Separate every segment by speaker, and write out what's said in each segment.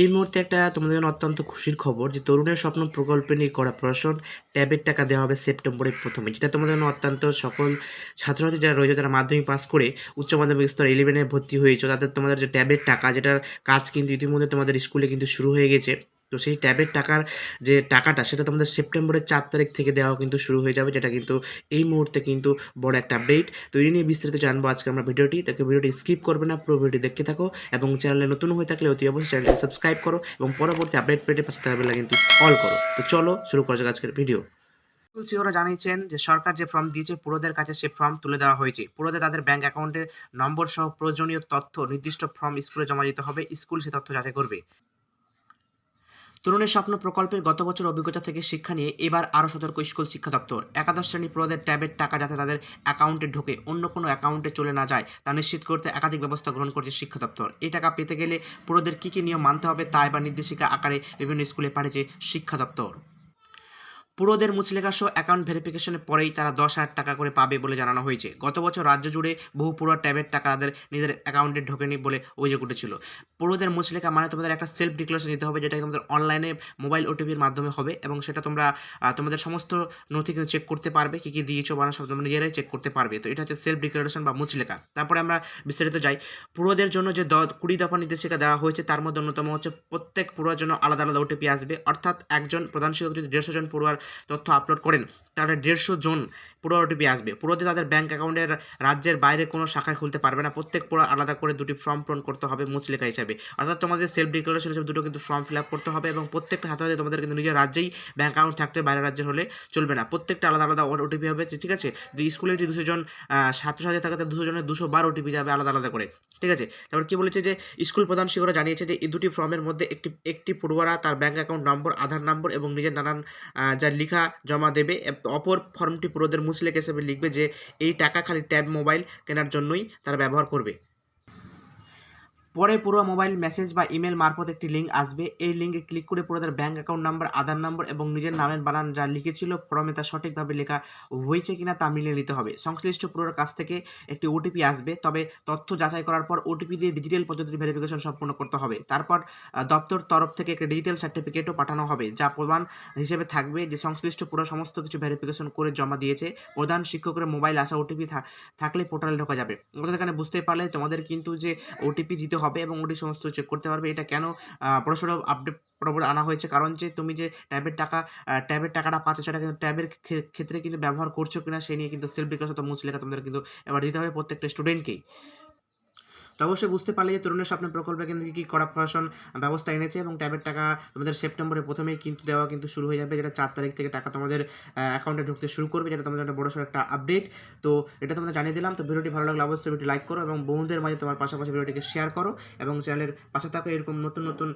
Speaker 1: এই মুহূর্তে একটা তোমাদের জন্য অত্যন্ত খুশির খবর যে তরুণের স্বপ্ন প্রকল্পে নিয়ে করা প্রশাসন ট্যাবের টাকা দেওয়া হবে সেপ্টেম্বরের প্রথমে, যেটা তোমাদের জন্য অত্যন্ত সকল ছাত্রছাত্রী যারা রয়েছে যারা মাধ্যমিক পাস করে উচ্চ মাধ্যমিক স্তর ইলেভেনে ভর্তি হয়েছে। তাদের তোমাদের যে ট্যাবের টাকা, যেটার কাজ কিন্তু ইতিমধ্যে তোমাদের স্কুলে কিন্তু শুরু হয়ে গেছে। তো সেই ট্যাবের টাকার যে টাকাটা, সেটা তোমাদের সেপ্টেম্বরের চার তারিখ থেকে দেওয়া কিন্তু শুরু হয়ে যাবে, যেটা কিন্তু এই মুহূর্তে কিন্তু বড় একটা আপডেট তো এই নিয়ে বিস্তারিত জানব আজকে আমরা ভিডিওটি, তাকে ভিডিওটি স্কিপ করবে না, পুরো ভিডিওটি দেখতে থাকো এবং চ্যানেলে নতুন হয়ে থাকলে অতি অবশ্যই চ্যানেলটি সাবস্ক্রাইব করো এবং পরবর্তী আপডেট পেতে পাশে থাকবে কিন্তু অল করো। তো চলো শুরু করা যাক আজকের ভিডিও তুলসী ওরা জানিয়েছেন যে সরকার যে ফর্ম দিয়েছে, পুরোদের কাছে সে ফর্ম তুলে দেওয়া হয়েছে। পুরোদের তাদের ব্যাংক অ্যাকাউন্টের নম্বর সহ প্রয়োজনীয় তথ্য, নির্দিষ্ট ফর্ম স্কুলে জমা দিতে হবে স্কুল সে তথ্য যাচাই করবে। তরুণের স্বপ্ন প্রকল্পের গত বছর অভিজ্ঞতা থেকে শিক্ষা নিয়ে এবার আরও সতর্ক স্কুল শিক্ষা দপ্তর। একাদশ শ্রেণি পুরোদের ট্যাবের টাকা যাতে তাদের অ্যাকাউন্টে ঢোকে, অন্য কোনো অ্যাকাউন্টে চলে না যায়, তা নিশ্চিত করতে একাধিক ব্যবস্থা গ্রহণ করছে শিক্ষা দপ্তর। এই টাকা পেতে গেলে পুরোদের কী কী নিয়ম মানতে হবে তা এবার নির্দেশিকা আকারে বিভিন্ন স্কুলে পাঠিয়েছে শিক্ষা দপ্তর। পুরোদের মুচলেখা সহ অ্যাকাউন্ট ভেরিফিকেশনের পরেই তারা দশ হাজার টাকা করে পাবে বলে জানানো হয়েছে। গত বছর রাজ্য জুড়ে বহু পুরো ট্যাবের টাকা তাদের নিজের অ্যাকাউন্টে ঢোকেনি বলে অভিযোগ উঠেছিল। পুরোদের মুচলেখা মানে তোমাদের একটা সেলফ ডিক্লারেশন দিতে হবে যেটা তোমাদের অনলাইনে মোবাইল ওটিপির মাধ্যমে হবে এবং সেটা তোমরা তোমাদের সমস্ত নথি কিন্তু চেক করতে পারবে, কী কী দিয়েছ বা না সব তোমরা নিজেরাই চেক করতে পারবে। তো এটা হচ্ছে সেলফ ডিক্লারেশন বা মুচলেখা তারপরে আমরা বিস্তারিত যাই। পুরোদের জন্য যে দ, কুড়ি দফা নির্দেশিকা দেওয়া হয়েছে তার মধ্যে অন্যতম হচ্ছে প্রত্যেক পুরোর জন্য আলাদা আলাদা ওটিপি আসবে। অর্থাৎ একজন প্রধান শিক্ষক যদি দেড়শো জন পড়ুয়ার তথ্য আপলোড করেন। তাহলে দেড়শো জন পুরো ওটিপি আসবে। পুরোতে তাদের ব্যাংক অ্যাকাউন্টের রাজ্যের বাইরে কোনো শাখায় খুলতে পারবে না। প্রত্যেক পুরো আলাদা করে দুটি ফর্ম পূরণ করতে হবে মুচলেখা হিসাবে। অর্থাৎ তোমাদের সেলফ ডিক্লারেশন হিসেবে দুটো কিন্তু ফর্ম ফিল আপ করতে হবে এবং প্রত্যেকটা হাতে হাতে তোমাদের কিন্তু নিজের রাজ্যেই ব্যাংক অ্যাকাউন্ট থাকতে বাইরের রাজ্যের হলে চলবে না। প্রত্যেকটা আলাদা আলাদা ওটিপি হবে, ঠিক আছে? যদি স্কুলে যদি দুশো জন ছাত্রছাত্রী থাকে, তাহলে দুশো জনের দুশো বার ওটিপি যাবে আলাদা আলাদা করে। ঠিক আছে? তারপর কি বলেছে যে স্কুল প্রধান শিক্ষকরা জানিয়েছে যে, এই দুটি ফর্মের মধ্যে একটি একটি পড়ুয়ারা তার ব্যাংক অ্যাকাউন্ট নম্বর আধার নম্বর এবং নিজের নানান যা লেখা জমা দেবে অপর ফর্মটি পুরোদের মুসলেক হিসেবে লিখবে যে, এই টাকা খালি ট্যাব মোবাইল কেনার জন্যই তারা ব্যবহার করবে। পরে পুরো মোবাইল মেসেজ বা ইমেল মারফত একটি লিঙ্ক আসবে। এই লিঙ্কে ক্লিক করে পুরো তার ব্যাঙ্ক অ্যাকাউন্ট নাম্বার, আধার নম্বর এবং নিজের নামের বানান যা লিখেছিল ফর্মে তা সঠিকভাবে লেখা হয়েছে কিনা তা মিলিয়ে নিতে হবে। সংশ্লিষ্ট পুরোর কাছ থেকে একটি ওটিপি আসবে, তবে তথ্য যাচাই করার পর ওটিপি দিয়ে ডিজিটাল পদ্ধতির ভেরিফিকেশন সম্পূর্ণ করতে হবে। তারপর দপ্তর তরফ থেকে একটি ডিজিটাল সার্টিফিকেটও পাঠানো হবে, যা প্রমাণ হিসেবে থাকবে যে সংশ্লিষ্ট পুরো সমস্ত কিছু ভেরিফিকেশন করে জমা দিয়েছে। প্রধান শিক্ষকের মোবাইল আসা ওটিপি থাকলে পোর্টালে ঢোকা যাবে। অর্থাৎ এখানে বুঝতে পারলে তোমাদের কিন্তু যে ওটিপি দিতে হবে এবং ওটি সমস্ত চেক করতে পারবে। এটা কেন? বড়সড় আপডেট বরাবর আনা হয়েছে। কারণ যে তুমি যে ট্যাবের টাকা ট্যাবের টাকাটা পাচ্ছ, সেটা কিন্তু ট্যাবের ক্ষেত্রে কিন্তু ব্যবহার করছ কিনা, সে নিয়ে কিন্তু সেলফ বিকাশ তো মুছলেখা তোমাদের কিন্তু এবার দিতে হবে প্রত্যেকটা স্টুডেন্টকেই তো অবশ্যই বুঝতে পারলে যে তরুণের স্বপ্ন প্রকল্পে কিন্তু কি করা প্রশাসন ব্যবস্থা এনেছে এবং ট্যাবের টাকা তোমাদের সেপ্টেম্বরের প্রথমেই কিন্তু দেওয়া কিন্তু শুরু হয়ে যাবে, যেটা চার তারিখ থেকে টাকা তোমাদের অ্যাকাউন্টে ঢুকতে শুরু করবে, যেটা তোমাদের একটা বড়সড় একটা আপডেট তো এটা তোমাদের জানিয়ে দিলাম। তো ভিডিওটি ভালো লাগলে অবশ্যই ভিডিওটি লাইক করো এবং বন্ধুদের মাঝে তোমার পাশাপাশি ভিডিওটিকে শেয়ার করো এবং চ্যানেলের পাশে থাকো এরকম নতুন নতুন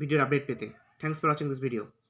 Speaker 1: ভিডিওর আপডেট পেতে। Thanks for watching this video